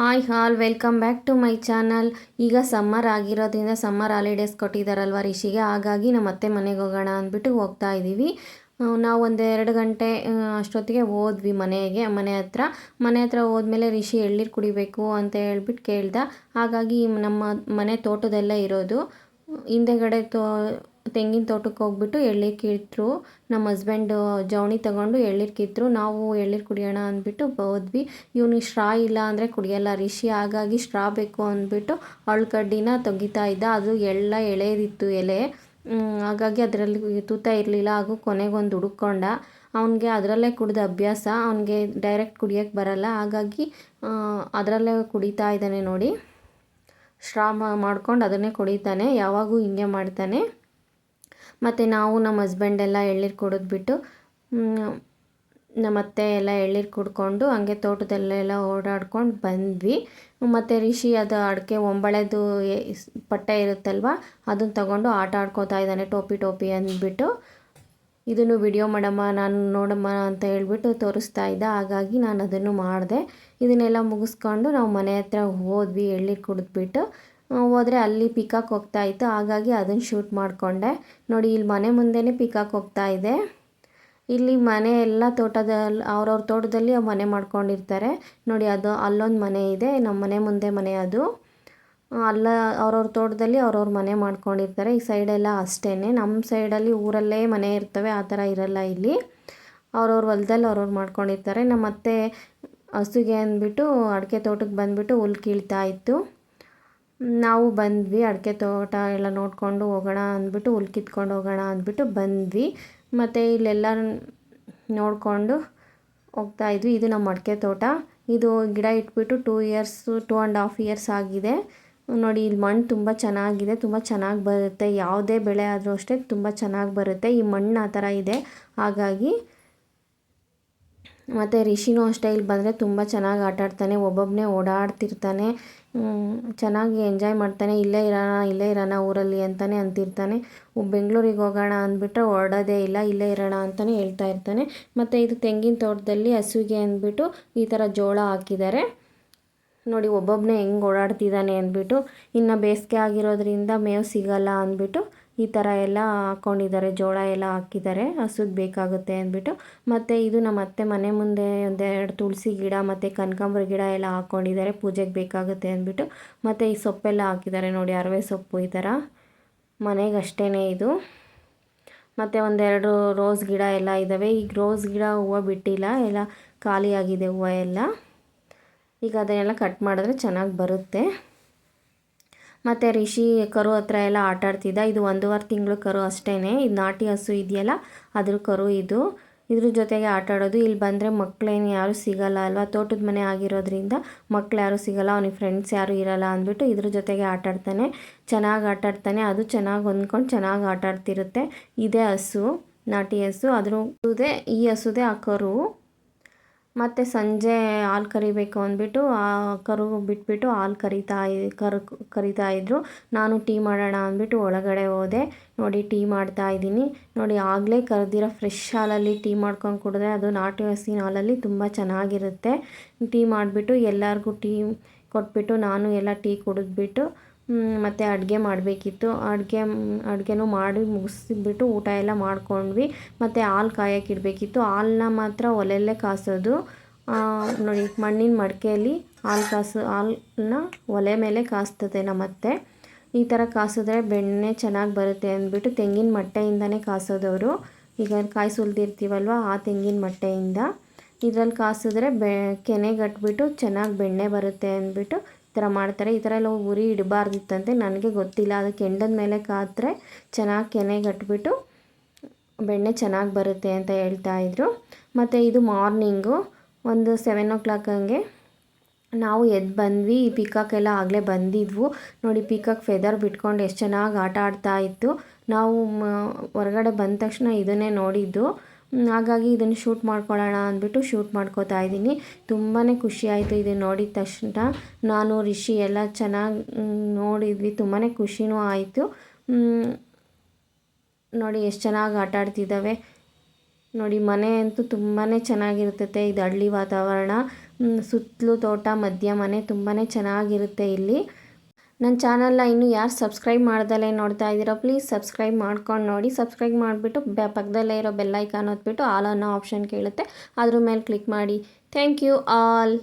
Hi all, welcome back to my channel. ಈಗ summer ಆಗಿರೋದ್ರಿಂದ summer holidays ಕೊಟ್ಟಿದ್ದಾರಲ್ವ ರಿಷಿಗೆ, ಹಾಗಾಗಿ ನಮ್ಮ ಅತ್ತೆ ಮನೆಗೆ ಹೋಗೋಣ ಅಂದ್ಬಿಟ್ಟು ಹೋಗ್ತಾ ಇದ್ದೀವಿ. ನಾವು ಒಂದು ಎರಡು ಗಂಟೆ ಅಷ್ಟೊತ್ತಿಗೆ ಹೋದ್ವಿ ಮನೆಗೆ, ಮನೆ ಹತ್ರ. ಮನೆ ಹತ್ರ ಹೋದ್ಮೇಲೆ ರಿಷಿ ಎಳ್ನೀರು ಕುಡಿಬೇಕು ಅಂತ ಹೇಳ್ಬಿಟ್ಟು ಕೇಳ್ದ. ಹಾಗಾಗಿ ನಮ್ಮ ಮನೆ ತೋಟದಲ್ಲೇ ಇರೋದು. ಹಿಂದೆಗಡೆ ತೋ ತೆಂಗಿನ ತೋಟಕ್ಕೆ ಹೋಗ್ಬಿಟ್ಟು ಎಳ್ನೀರು ಕಿತ್ತರು ನಮ್ಮ ಹಸ್ಬೆಂಡು ಜವಣಿ ತಗೊಂಡು ಎಳ್ನೀರು ಕಿತ್ತರು ನಾವು ಎಳ್ನೀರು ಕುಡಿಯೋಣ ಅಂದ್ಬಿಟ್ಟು ಹೋದ್ವಿ. ಇವನಿಗೆ ಶ್ರಾ ಇಲ್ಲ ಅಂದರೆ ಕುಡಿಯಲ್ಲ, ರಿಷಿ ಹಾಗಾಗಿ ಶ್ರಾ ಬೇಕು ಅಂದ್ಬಿಟ್ಟು ಅಳ್ಕಡ್ಡಿನ ತೆಗಿತಾ ಇದ್ದ. ಅದು ಎಲ್ಲ ಎಳೆದಿತ್ತು ಎಲೆ. ಹಾಗಾಗಿ ಅದರಲ್ಲಿ ತೂತ ಇರಲಿಲ್ಲ, ಹಾಗೂ ಕೊನೆಗೊಂದು ಹುಡುಕೊಂಡ. ಅವನಿಗೆ ಅದರಲ್ಲೇ ಕುಡಿದ ಅಭ್ಯಾಸ, ಅವನಿಗೆ ಡೈರೆಕ್ಟ್ ಕುಡಿಯೋಕ್ಕೆ ಬರಲ್ಲ. ಹಾಗಾಗಿ ಅದರಲ್ಲೇ ಕುಡಿತಾ ಇದ್ದಾನೆ ನೋಡಿ. ಶ್ರಾಮ ಮಾಡ್ಕೊಂಡು ಅದನ್ನೇ ಕುಡಿತಾನೆ. ಯಾವಾಗೂ ಹಿಂಗೆ ಮಾಡ್ತಾನೆ. ಮತ್ತು ನಾವು ನಮ್ಮ ಹಸ್ಬೆಂಡ್ ಎಲ್ಲ ಕುಡಿದ್ಬಿಟ್ಟು ಬಿಟ್ಟು ನಮ್ಮ ಅತ್ತೆ ಎಲ್ಲ ಎಳ್ನೀರು ಕುಡ್ಕೊಂಡು ಹಂಗೆ ತೋಟದಲ್ಲೆಲ್ಲ ಓಡಾಡ್ಕೊಂಡು ಬಂದ್ವಿ. ಮತ್ತು ರಿಷಿ ಅದು ಅಡಿಕೆ ಒಂಬಳೆದು ಪಟ್ಟೆ ಇರುತ್ತಲ್ವ ಅದನ್ನು ತಗೊಂಡು ಆಟ ಆಡ್ಕೋತಾ ಇದ್ದಾನೆ ಟೋಪಿ ಟೋಪಿ ಅಂದ್ಬಿಟ್ಟು. ಇದನ್ನು ವಿಡಿಯೋ ಮಾಡಮ್ಮ, ನಾನು ನೋಡಮ್ಮ ಅಂತ ಹೇಳ್ಬಿಟ್ಟು ತೋರಿಸ್ತಾ ಇದ್ದ. ಹಾಗಾಗಿ ನಾನು ಅದನ್ನು ಮಾಡಿದೆ. ಇದನ್ನೆಲ್ಲ ಮುಗಿಸ್ಕೊಂಡು ನಾವು ಮನೆ ಹತ್ರ ಹೋದ್ವಿ ಎಳ್ಳಿ ಕುಡಿದ್ಬಿಟ್ಟು. ಹೋದರೆ ಅಲ್ಲಿ ಪಿಕಾಕ್ ಹೋಗ್ತಾ ಇತ್ತು. ಹಾಗಾಗಿ ಅದನ್ನು ಶೂಟ್ ಮಾಡಿಕೊಂಡೆ. ನೋಡಿ, ಇಲ್ಲಿ ಮನೆ ಮುಂದೆನೇ ಪಿಕಾಕ್ ಹೋಗ್ತಾ ಇದೆ. ಇಲ್ಲಿ ಮನೆ ಎಲ್ಲ ತೋಟದಲ್ಲಿ ಅವ್ರವ್ರ ತೋಟದಲ್ಲಿ ಮನೆ ಮಾಡ್ಕೊಂಡಿರ್ತಾರೆ. ನೋಡಿ, ಅದು ಅಲ್ಲೊಂದು ಮನೆ ಇದೆ. ನಮ್ಮ ಮನೆ ಮುಂದೆ ಮನೆ ಅದು. ಅಲ್ಲ, ಅವ್ರವ್ರ ತೋಟದಲ್ಲಿ ಅವ್ರವ್ರ ಮನೆ ಮಾಡ್ಕೊಂಡಿರ್ತಾರೆ. ಈ ಸೈಡೆಲ್ಲ ಅಷ್ಟೇ ನಮ್ಮ ಸೈಡಲ್ಲಿ ಊರಲ್ಲೇ ಮನೆ ಇರ್ತವೆ. ಆ ಥರ ಇರಲ್ಲ ಇಲ್ಲಿ. ಅವ್ರವ್ರ ಹೊಲದಲ್ಲಿ ಅವ್ರವ್ರು ಮಾಡ್ಕೊಂಡಿರ್ತಾರೆ. ನಮ್ಮ ಅತ್ತೆ ಹಸುಗೆ ಅಂದ್ಬಿಟ್ಟು, ಅಡಿಕೆ ತೋಟಕ್ಕೆ ಬಂದ್ಬಿಟ್ಟು ಹುಲ್ ಕೀಳ್ತಾ ಇತ್ತು. ನಾವು ಬಂದ್ವಿ, ಅಡಿಕೆ ತೋಟ ಎಲ್ಲ ನೋಡಿಕೊಂಡು ಹೋಗೋಣ ಅಂದ್ಬಿಟ್ಟು ಹುಲ್ ಕಿತ್ಕೊಂಡು ಹೋಗೋಣ ಅಂದ್ಬಿಟ್ಟು ಬಂದ್ವಿ. ಮತ್ತು ಇಲ್ಲೆಲ್ಲ ನೋಡಿಕೊಂಡು ಹೋಗ್ತಾ ಇದ್ವಿ. ಇದು ನಮ್ಮ ಅಡಿಕೆ ತೋಟ. ಇದು ಗಿಡ ಇಟ್ಬಿಟ್ಟು two years two and half years ಆಗಿದೆ. ನೋಡಿ, ಇಲ್ಲಿ ಮಣ್ಣು ತುಂಬ ಚೆನ್ನಾಗಿದೆ. ತುಂಬ ಚೆನ್ನಾಗಿ ಬರುತ್ತೆ. ಯಾವುದೇ ಬೆಳೆ ಆದರೂ ಅಷ್ಟೇ ತುಂಬ ಚೆನ್ನಾಗಿ ಬರುತ್ತೆ. ಈ ಮಣ್ಣು ಆ ಥರ ಇದೆ. ಹಾಗಾಗಿ ಮತ್ತು ರಿಷಿನೂ ಅಷ್ಟೇ ಇಲ್ಲಿ ಬಂದರೆ ತುಂಬ ಚೆನ್ನಾಗಿ ಆಟಾಡ್ತಾನೆ. ಒಬ್ಬೊಬ್ಬನೇ ಓಡಾಡ್ತಿರ್ತಾನೆ. ಚೆನ್ನಾಗಿ ಎಂಜಾಯ್ ಮಾಡ್ತಾನೆ, ಇಲ್ಲೇ ಇರೋಣ ಇಲ್ಲೇ ಇರೋಣ ಊರಲ್ಲಿ ಅಂತಲೇ ಅಂತಿರ್ತಾನೆ. ಬೆಂಗಳೂರಿಗೆ ಹೋಗೋಣ ಅಂದ್ಬಿಟ್ರೆ ಹೊರಡೋದೇ ಇಲ್ಲ, ಇಲ್ಲೇ ಇರೋಣ ಅಂತಲೇ ಹೇಳ್ತಾ ಇರ್ತಾನೆ. ಮತ್ತು ಇದು ತೆಂಗಿನ ತೋಟದಲ್ಲಿ ಹಸುವಿಗೆ ಅಂದ್ಬಿಟ್ಟು ಈ ಥರ ಜೋಳ ಹಾಕಿದ್ದಾರೆ. ನೋಡಿ ಒಬ್ಬೊಬ್ಬನೇ ಹೆಂಗೆ ಓಡಾಡ್ತಿದ್ದಾನೆ ಅಂದ್ಬಿಟ್ಟು, ಇನ್ನು ಬೇಸಿಗೆ ಆಗಿರೋದ್ರಿಂದ ಮೇವು ಸಿಗಲ್ಲ ಅಂದ್ಬಿಟ್ಟು ಈ ಥರ ಎಲ್ಲ ಹಾಕ್ಕೊಂಡಿದ್ದಾರೆ ಜೋಳ ಎಲ್ಲ ಹಾಕಿದ್ದಾರೆ, ಹಸುಗೆ ಬೇಕಾಗುತ್ತೆ ಅಂದ್ಬಿಟ್ಟು. ಮತ್ತು ಇದು ನಮ್ಮ ಅತ್ತೆ ಮನೆ ಮುಂದೆ ಒಂದೆರಡು ತುಳಸಿ ಗಿಡ ಮತ್ತು ಕನಕಾಂಬರ ಗಿಡ ಎಲ್ಲ ಹಾಕ್ಕೊಂಡಿದ್ದಾರೆ ಪೂಜೆಗೆ ಬೇಕಾಗುತ್ತೆ ಅಂದ್ಬಿಟ್ಟು. ಮತ್ತು ಈ ಸೊಪ್ಪೆಲ್ಲ ಹಾಕಿದ್ದಾರೆ ನೋಡಿ, ಅರವೆ ಸೊಪ್ಪು ಈ ಥರ ಮನೆಗಷ್ಟೇ ಇದು. ಮತ್ತು ಒಂದೆರಡು ರೋಸ್ ಗಿಡ ಎಲ್ಲ ಇದ್ದಾವೆ ಈಗ ರೋಸ್ ಗಿಡ ಹೂವು ಬಿಟ್ಟಿಲ್ಲ, ಎಲ್ಲ ಖಾಲಿಯಾಗಿದೆ ಹೂವು ಎಲ್ಲ. ಈಗ ಅದನ್ನೆಲ್ಲ ಕಟ್ ಮಾಡಿದ್ರೆ ಚೆನ್ನಾಗಿ ಬರುತ್ತೆ. ಮತ್ತು ರಿಷಿ ಕರು ಹತ್ರ ಎಲ್ಲ ಆಟ ಆಡ್ತಿದ್ದ. ಇದು ಒಂದೂವರೆ ತಿಂಗಳು ಕರು ಅಷ್ಟೇ ಇದು ನಾಟಿ ಹಸು ಇದೆಯಲ್ಲ, ಅದ್ರ ಕರು ಇದು. ಇದ್ರ ಜೊತೆಗೆ ಆಟ ಆಡೋದು. ಇಲ್ಲಿ ಬಂದರೆ ಮಕ್ಕಳೇನು ಯಾರೂ ಸಿಗಲ್ಲ ಅಲ್ವಾ? ತೋಟದ ಮನೆ ಆಗಿರೋದ್ರಿಂದ ಮಕ್ಳು ಯಾರೂ ಸಿಗಲ್ಲ, ಅವ್ನಿಗೆ ಫ್ರೆಂಡ್ಸ್ ಯಾರೂ ಇರಲ್ಲ ಅಂದ್ಬಿಟ್ಟು ಇದ್ರ ಜೊತೆಗೆ ಆಟ ಆಡ್ತಾನೆ. ಚೆನ್ನಾಗಿ ಆಟ ಆಡ್ತಾನೆ. ಅದು ಚೆನ್ನಾಗಿ ಹೊಂದ್ಕೊಂಡು ಚೆನ್ನಾಗಿ ಆಟ ಆಡ್ತಿರುತ್ತೆ. ಇದೇ ಹಸು, ನಾಟಿ ಹಸು. ಅದ್ರ ಈ ಹಸುದೇ ಆ ಕರು. ಮತ್ತು ಸಂಜೆ ಹಾಲು ಕರಿಬೇಕು ಅಂದ್ಬಿಟ್ಟು, ಆ ಕರು ಬಿಟ್ಬಿಟ್ಟು ಹಾಲು ಕರಿತಾ ಕರು, ಕರಿತಾ ಇದ್ದರು ನಾನು ಟೀ ಮಾಡೋಣ ಅಂದ್ಬಿಟ್ಟು ಒಳಗಡೆ ಹೋದೆ. ನೋಡಿ ಟೀ ಮಾಡ್ತಾ ಇದ್ದೀನಿ. ನೋಡಿ ಆಗಲೇ ಕರೆದಿರೋ ಫ್ರೆಶ್ ಹಾಲಲ್ಲಿ ಟೀ ಮಾಡ್ಕೊಂಡು ಕುಡಿದ್ರೆ ಅದು ನಾಟಿ ಹಸಿನ ಹಾಲಲ್ಲಿ ತುಂಬ ಚೆನ್ನಾಗಿರುತ್ತೆ. ಟೀ ಮಾಡಿಬಿಟ್ಟು ಎಲ್ಲರಿಗೂ ಟೀ ಕೊಟ್ಬಿಟ್ಟು ನಾನು ಎಲ್ಲ ಟೀ ಕುಡಿದ್ಬಿಟ್ಟು ಮತ್ತು ಅಡುಗೆ ಮಾಡಬೇಕಿತ್ತು. ಅಡುಗೆ, ಅಡುಗೆನೂ ಮಾಡಿ ಮುಗಿಸಿಬಿಟ್ಟು ಊಟ ಎಲ್ಲ ಮಾಡ್ಕೊಂಡ್ವಿ. ಮತ್ತು ಹಾಲು ಕಾಯೋಕ್ಕಿಡಬೇಕಿತ್ತು ಹಾಲನ್ನ ಮಾತ್ರ ಒಲೆಯಲ್ಲೇ ಕಾಸೋದು. ನೋಡಿ, ಮಣ್ಣಿನ ಮಡಿಕೆಯಲ್ಲಿ ಹಾಲು ಕಾಸು ಹಾಲನ್ನ ಒಲೆ ಮೇಲೆ ಕಾಸ್ತದೆ ನಮ್ಮತ್ತೆ. ಈ ಥರ ಕಾಸಿದ್ರೆ ಬೆಣ್ಣೆ ಚೆನ್ನಾಗಿ ಬರುತ್ತೆ ಅಂದ್ಬಿಟ್ಟು ತೆಂಗಿನ ಮಟ್ಟೆಯಿಂದನೇ ಕಾಸೋದವರು. ಈಗ ಕಾಯಿ ಸುಲ್ದಿರ್ತೀವಲ್ವ ಆ ತೆಂಗಿನ ಮಟ್ಟೆಯಿಂದ. ಇದರಲ್ಲಿ ಕಾಸಿದ್ರೆ ಬೆ ಕೆನೆಗಟ್ಬಿಟ್ಟು ಚೆನ್ನಾಗಿ ಬೆಣ್ಣೆ ಬರುತ್ತೆ ಅಂದ್ಬಿಟ್ಟು ಥರ ಮಾಡ್ತಾರೆ. ಈ ಥರ ಎಲ್ಲ ಉರಿ ಇಡಬಾರ್ದಿತ್ತಂತೆ. ನನಗೆ ಗೊತ್ತಿಲ್ಲ. ಅದಕ್ಕೆ ಕೆಂಡದ ಮೇಲೆ ಕಾದ್ರೆ ಚೆನ್ನಾಗಿ ಕೆನೆಗಟ್ಬಿಟ್ಟು ಬೆಣ್ಣೆ ಚೆನ್ನಾಗಿ ಬರುತ್ತೆ ಅಂತ ಹೇಳ್ತಾ ಇದ್ರು. ಮತ್ತು ಇದು ಮಾರ್ನಿಂಗು. ಒಂದು ಸೆವೆನ್ ಓ ಕ್ಲಾಕ್ ಹಂಗೆ ನಾವು ಎದ್ದು ಬಂದ್ವಿ. ಈ ಪಿಕಾಕ್ ಎಲ್ಲ ಆಗಲೇ ಬಂದಿದ್ವು. ನೋಡಿ ಪಿಕಾಕ್ ಫೆದರ್ ಬಿಟ್ಕೊಂಡು ಎಷ್ಟು ಚೆನ್ನಾಗಿ ಆಟ ಆಡ್ತಾ ಇತ್ತು. ನಾವು ಹೊರಗಡೆ ಬಂದ ತಕ್ಷಣ ಇದನ್ನೇ ನೋಡಿದ್ದು. ಹಾಗಾಗಿ ಇದನ್ನು ಶೂಟ್ ಮಾಡ್ಕೊಳ್ಳೋಣ ಅಂದ್ಬಿಟ್ಟು ಶೂಟ್ ಮಾಡ್ಕೋತಾ ಇದ್ದೀನಿ. ತುಂಬಾ ಖುಷಿ ಆಯಿತು ಇದನ್ನು ನೋಡಿದ ತಕ್ಷಣ. ನಾನು, ರಿಷಿ ಎಲ್ಲ ಚೆನ್ನಾಗಿ ನೋಡಿದ್ವಿ. ತುಂಬಾ ಖುಷಿನೂ ಆಯಿತು. ನೋಡಿ ಎಷ್ಟು ಚೆನ್ನಾಗಿ ಆಟ ಆಡ್ತಿದ್ದಾವೆ. ನೋಡಿ, ಮನೆ ಅಂತೂ ತುಂಬಾ ಚೆನ್ನಾಗಿರುತ್ತೆ ಇದು ಹಳ್ಳಿ ವಾತಾವರಣ. ಸುತ್ತಲೂ ತೋಟ, ಮಧ್ಯ ಮನೆ ತುಂಬಾ ಚೆನ್ನಾಗಿರುತ್ತೆ ಇಲ್ಲಿ. ನನ್ನ ಚಾನಲ್ನ ಇನ್ನೂ ಯಾರು ಸಬ್ಸ್ಕ್ರೈಬ್ ಮಾಡ್ದಲೇ ನೋಡ್ತಾ ಇದ್ದೀರೋ ಪ್ಲೀಸ್ ಸಬ್ಸ್ಕ್ರೈಬ್ ಮಾಡ್ಕೊಂಡು ನೋಡಿ. ಸಬ್ಸ್ಕ್ರೈಬ್ ಮಾಡಿಬಿಟ್ಟು ಬೆ ಪಕ್ಕದಲ್ಲೇ ಇರೋ ಬೆಲ್ಲೈಕಾನ್ ಹೊತ್ಬಿಟ್ಟು ಆಲ್ ಅನ್ನೋ ಆಪ್ಷನ್ ಕೇಳುತ್ತೆ. ಅದ್ರ ಮೇಲೆ ಕ್ಲಿಕ್ ಮಾಡಿ. Thank you all